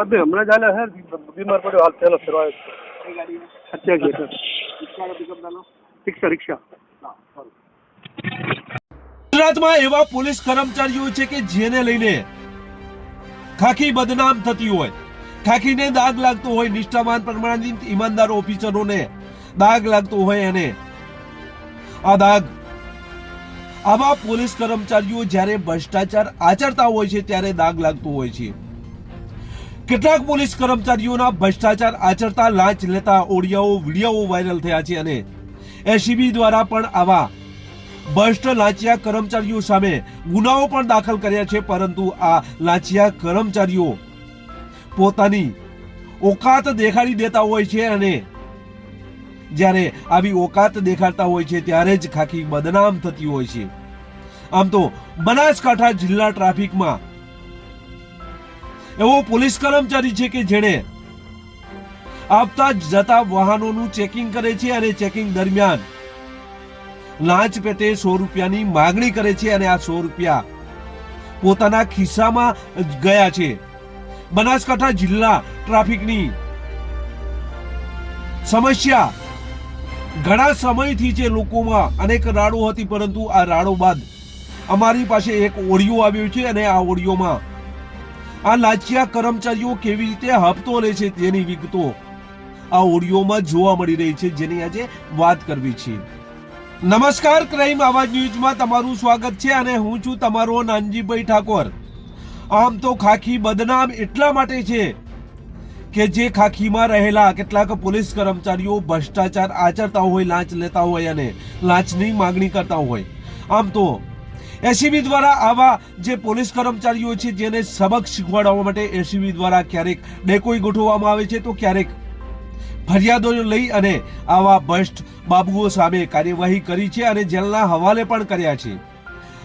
અબે હમણાં જ આલ્યા છે બીમાર પડ્યો હાલ પહેલો ફેરવાયો. અત્યારે. રિક્ષા રિક્ષા. ગુજરાતમાં એવા પોલીસ કર્મચારીઓ છે કે જેને લઈને ખાખી બદનામ થતી હોય. ખાખીને દાગ લાગતો હોય નિષ્ઠાવાન પ્રમાણિત ઈમાનદાર ઓફિસરોને દાગ લાગતો હોય એને. આ દાગ આવા પોલીસ કર્મચારીઓ જ્યારે ભ્રષ્ટાચાર આચરતા હોય છે ત્યારે દાગ લાગતો હોય છે. કેટલાક પોલીસ કર્મચારીઓના ભ્રષ્ટાચાર આચરતા લાંચ લેતા ઓડિયાઓ, વિડીયોઓ વાયરલ થયા છે અને એસીબી દ્વારા પણ આવા ભ્રષ્ટ લાંચિયા કર્મચારીઓ સામે ગુનાઓ પણ દાખલ કર્યા છે, પરંતુ આ લાંચિયા કર્મચારીઓ પોતાની ઓકાત દેખાડી દેતા હોય છે અને જ્યારે આવી ઓકાત દેખાડતા હોય છે, ત્યારે જ ખાખી બદનામ થતી હોય છે. આમ તો બનાસકાંઠા જિલ્લા ટ્રાફિકમાં એવો પોલીસ કર્મચારી છે કે જેણે આવતા જતા વાહનોનું ચેકિંગ કરે છે અને ચેકિંગ દરમિયાન લાંચ પેટે સો રૂપિયાની માગણી કરે છે અને આ સો રૂપિયા પોતાના ખિસ્સામાં ગયા છે. બનાસકાંઠા જિલ્લા ટ્રાફિકની સમસ્યા. ઘણા સમયથી છે લોકોમાં અનેક રાડો હતી પરંતુ આ રાડો બાદ અમારી પાસે એક ઓડિયો આવ્યો છે અને આ ઓડિયોમાં આ લાચિયા કર્મચારીઓ કેવી રીતે હપ્તો લે છે તેની વિગતો આ ઓડિયોમાં જોવા મળી રહી છે, જેની આજે વાત કરવી છે. નમસ્કાર, ક્રાઇમ આવાજ ન્યૂઝમાં તમારું સ્વાગત છે અને હું છું તમારો નાનજીભાઈ ઠાકોર. આમ તો ખાખી બદનામ એટલા માટે છે કે જે ખાખીમાં રહેલા કેટલાક પોલીસ કર્મચારીઓ ભ્રષ્ટાચાર આચરતા હોય, લાંચ લેતા હોય અને લાંચની માગણી કરતા હોય. આમ તો એસીબી દ્વારા આવા જે પોલીસ કર્મચારીઓ છે જેને સબક શીખવાડવા માટે એસીબી દ્વારા ક્યારેક ડેકોઈ ગોઠવવામાં આવે છે, તો ક્યારેક ફરિયાદો લઈ અને આવા ભ્રષ્ટ બાબુઓ સામે કાર્યવાહી કરી છે અને જેલના હવાલે પણ કર્યા છે.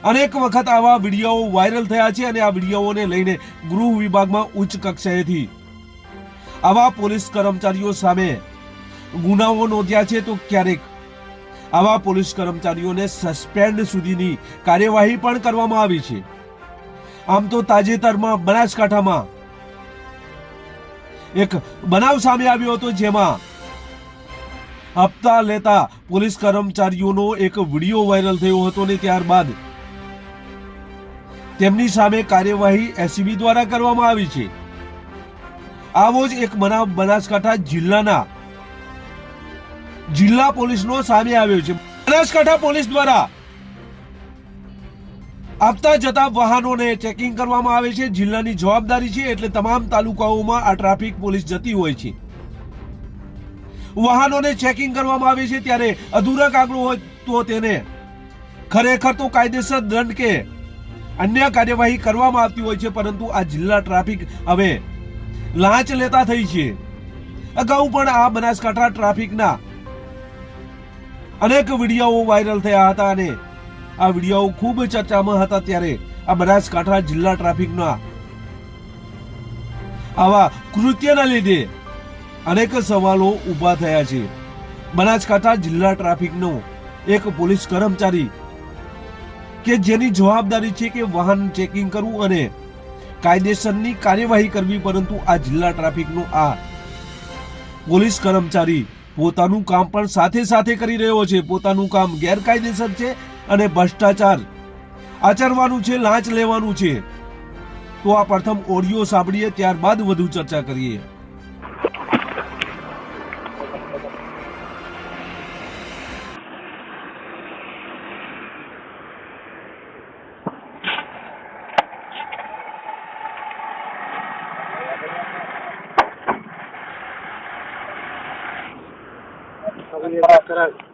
અનેક વખત આવા વિડીયોઓ વાયરલ થયા છે અને આ વિડીયોને લઈને ગૃહ વિભાગમાં ઉચ્ચ કક્ષાએથી આવા પોલીસ કર્મચારીઓ સામે ગુનાઓ નોંધ્યા છે, તો ક્યારેક આવા પોલીસ કર્મચારીઓને સસ્પેન્ડ સુધીની કાર્યવાહી પણ કરવામાં આવી છે. આમ તો તાજેતરમાં બનાસકાંઠામાં એક બનાવ સામે આવ્યો હતો જેમાં હપ્તા લેતા પોલીસ કર્મચારીઓનો એક વીડિયો વાયરલ થયો હતો ને ત્યારબાદ તેમની સામે કાર્યવાહી એસીબી દ્વારા કરવામાં આવી છે. આવો જ એક બનાવ બનાસકાંઠા જિલ્લાના જિલ્લા પોલીસનો સામે આવ્યો છે. બનાસકાંઠા પોલીસ દ્વારા આપતા જતા વાહનોને ચેકિંગ કરવામાં આવે છે. જિલ્લાની જવાબદારી છે એટલે તમામ તાલુકાઓમાં આ ટ્રાફિક પોલીસ જતી હોય છે. વાહનોને ચેકિંગ કરવામાં આવે છે ત્યારે અધૂરા કાગળો હોય તો તેને ખરેખર તો કાયદેસર દંડ કે અન્ય કાર્યવાહી કરવામાં આવતી હોય છે, પરંતુ આ જિલ્લા ટ્રાફિક હવે લાંચ લેતા થઈ છે. અગાઉ પણ આ બનાસકાંઠા ટ્રાફિકના અનેક વિડીયોઓ વાયરલ થયા હતા અને આ વીડિયો ખૂબ ચર્ચામાં હતા ત્યારે આ બનાસકાંઠા જિલ્લા ટ્રાફિકના આવા કૃત્યના લીધે અનેક સવાલો ઊભા થયા છે. બનાસકાંઠા જિલ્લા ટ્રાફિકનો એક પોલીસ કર્મચારી કે જેની જવાબદારી છે કે વાહન ચેકિંગ કરવું અને કાયદેસરની કાર્યવાહી કરવી, પરંતુ આ જિલ્લા ટ્રાફિકનો આ પોલીસ કર્મચારી પોતાનું કામ પણ સાથે સાથે કરી રહ્યો છે. પોતાનું કામ ગેરકાયદેસર છે અને ભ્રષ્ટાચાર આચરવાનું છે, લાંચ લેવાનું છે. તો આ પ્રથમ ઓડિયો સાંભળીએ, ત્યારબાદ વધુ ચર્ચા કરીએ. voy a mostrar.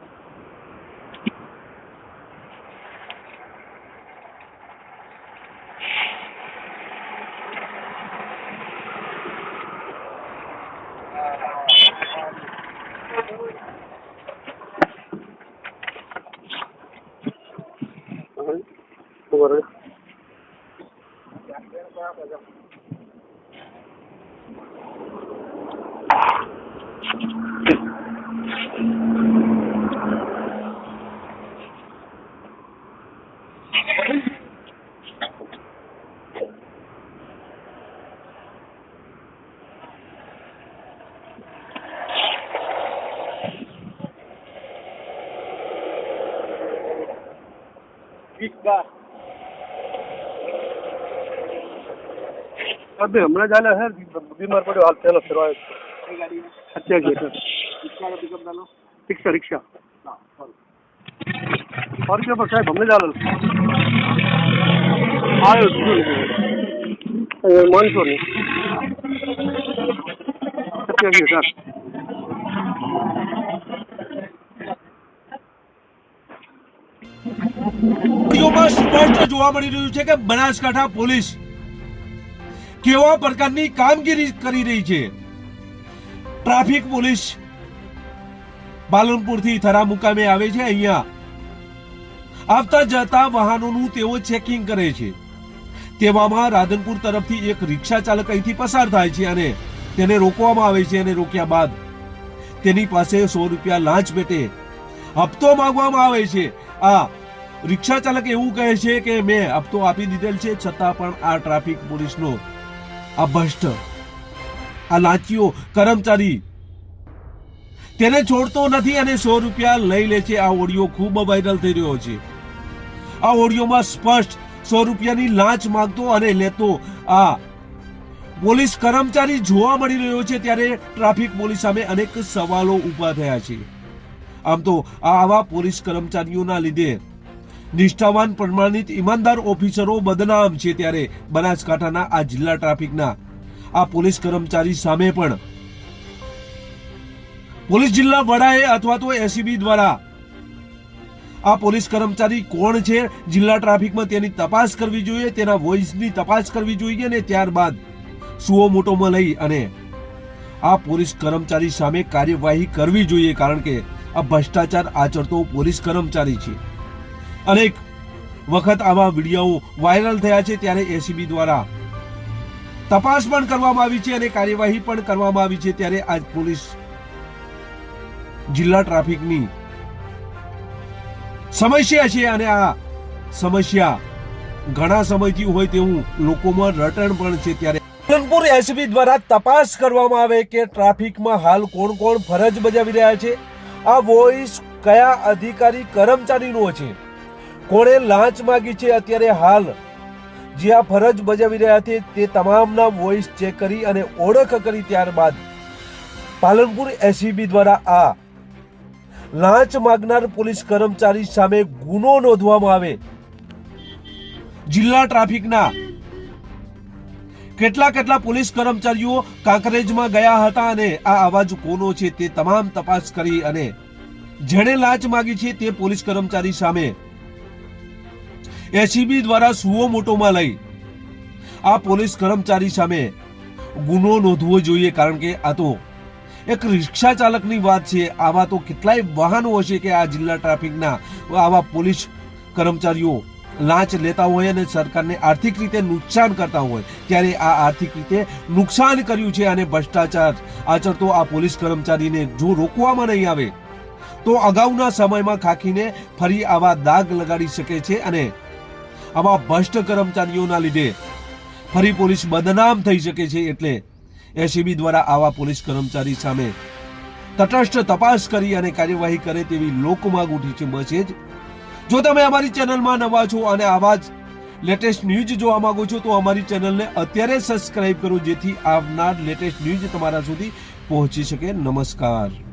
વીસબા અબે હમણાં જ આલે હે બીમાર પડ્યો હાલ થેલો ફેરવા અત્યાર રિક્ષા રિક્ષા ફરી પર સાહેબ હમણાં જ આલે આવ્યો માનસો નહીં. અત્યાર સર વિડીયોમાં સ્પષ્ટ જોવા મળી રહ્યું છે કે બનાસકાંઠા પોલીસ કેવા પ્રકારની કામગીરી કરી રહી છે. ટ્રાફિક પોલીસ પાલનપુરથી થરા મુકામે આવે છે. અહીંયા આવતા જતા વાહનોનું તેઓ ચેકિંગ કરે છે. તેવામાં રાધનપુર તરફથી એક રિક્ષા ચાલક અહીંથી પસાર થાય છે અને તેને રોકવામાં આવે છે અને રોક્યા બાદ તેની પાસે સો રૂપિયા લાંચ પેટે હપ્તો માંગવામાં આવે છે. આ રિક્ષા ચાલક એવું કહે છે કે મેં હપ્તો આપી દીધેલ છે, છતાં પણ આ ટ્રાફિક પોલીસનો આ ભ્રષ્ટ આ લાંચીઓ કર્મચારી તેને છોડતો નથી અને સો રૂપિયા લઈ લે છે. આ ઓડિયો ખૂબ વાયરલ થઈ રહ્યો છે. આ ઓડિયોમાં સ્પષ્ટ સો રૂપિયાની લાંચ માંગતો અને લેતો આ પોલીસ કર્મચારી જોવા મળી રહ્યો છે ત્યારે ટ્રાફિક પોલીસ સામે અનેક સવાલો ઊભા થયા છે. આમ તો આ આવા પોલીસ કર્મચારીઓના લીધે નિષ્ઠાવાન પ્રમાણિત ઈમાનદાર ઓફિસરો બદનામ છે ત્યારે બનાસકાંઠાના આ જિલ્લા ટ્રાફિકના. આ પોલીસ કર્મચારી સામે પણ. પોલીસ જિલ્લા વડાએ અથવા તો એસીબી દ્વારા. આ પોલીસ કર્મચારી કોણ છે, જિલ્લા ટ્રાફિકમાં તેની તપાસ કરવી જોઈએ, તેના વોઇસની તપાસ કરવી જોઈએ અને ત્યારબાદ સુઓ મોટોમાં લઈ અને આ પોલીસ કર્મચારી સામે કાર્યવાહી કરવી જોઈએ કારણ કે આ ભ્રષ્ટાચાર આચરતો પોલીસ કર્મચારી છે. અનેક વખત આવા વીડિયો વાયરલ થયા છે ત્યારે એસીબી દ્વારા તપાસ પણ કરવામાં આવી છે અને કાર્યવાહી પણ કરવામાં આવી છે ત્યારે આજ પોલીસ જિલ્લા ટ્રાફિકની સમસ્યા છે અને આ સમસ્યા ઘણા સમયથી હોય તેવું લોકોમાં રટણ પણ છે ત્યારે પાલનપુર એસબી દ્વારા તપાસ કરવામાં આવે કે ટ્રાફિકમાં હાલ કોણ કોણ ફરજ બજાવી રહ્યા છે? આ વોઇસ કયા અધિકારી, કર્મચારીનો છે? કોણે લાંચ માગી છે અત્યારે હાલ? જે આ ફરજ બજાવી રહ્યા છે તે તમામના વોઇસ ચેક કરી અને ઓળખ કરી ત્યારબાદ પાલનપુર એસીબી દ્વારા આ લાંચ માગનાર પોલીસ કર્મચારી સામે ગુનો નોંધવામાં આવે. જિલ્લા ટ્રાફિકના કેટલા કેટલા પોલીસ કર્મચારીઓ કાંકરેજમાં ગયા હતા અને આ અવાજ કોનો છે તે તમામ તપાસ કરી અને જેણે લાંચ માગી છે તે પોલીસ કર્મચારી સામે એસીબી દ્વારા સુઓ મોટોમાં લઈ આ પોલીસ કર્મચારી સામે ગુનો નોંધવો જોઈએ, કારણ કે આ તો એક રિક્ષા ચાલકની વાત છે. આવા તો કેટલાય વાહનો હશે કે આ જિલ્લા ટ્રાફિકના આવા પોલીસ કર્મચારીઓ લાંચ લેતા હોય અને સરકારને આર્થિક રીતે નુકસાન કરતા હોય, ત્યારે આ આર્થિક રીતે નુકસાન કર્યું છે અને ભ્રષ્ટાચાર આચરતો આ પોલીસ કર્મચારીને જો રોકવામાં નહીં આવે, તો અગાઉના સમયમાં ખાખીને ફરી આવા દાગ લગાડી શકે છે અને આવા ભ્રષ્ટ કર્મચારીઓના લીધે. ફરી પોલીસ બદનામ થઈ શકે છે એટલે એસીબી દ્વારા આવા પોલીસ કર્મચારી સામે તટસ્થ તપાસ કરી અને કાર્યવાહી કરે તેવી લોકમાંગ ઉઠી છે મેસેજ જો તમે અમારી ચેનલમાં નવા છો અને આવા જ લેટેસ્ટ ન્યૂઝ જોવા માંગો છો, તો અમારી ચેનલને અત્યારે સબસ્ક્રાઇબ કરો જેથી આવનાર લેટેસ્ટ ન્યૂઝ તમારા સુધી પહોંચી શકે. નમસ્કાર.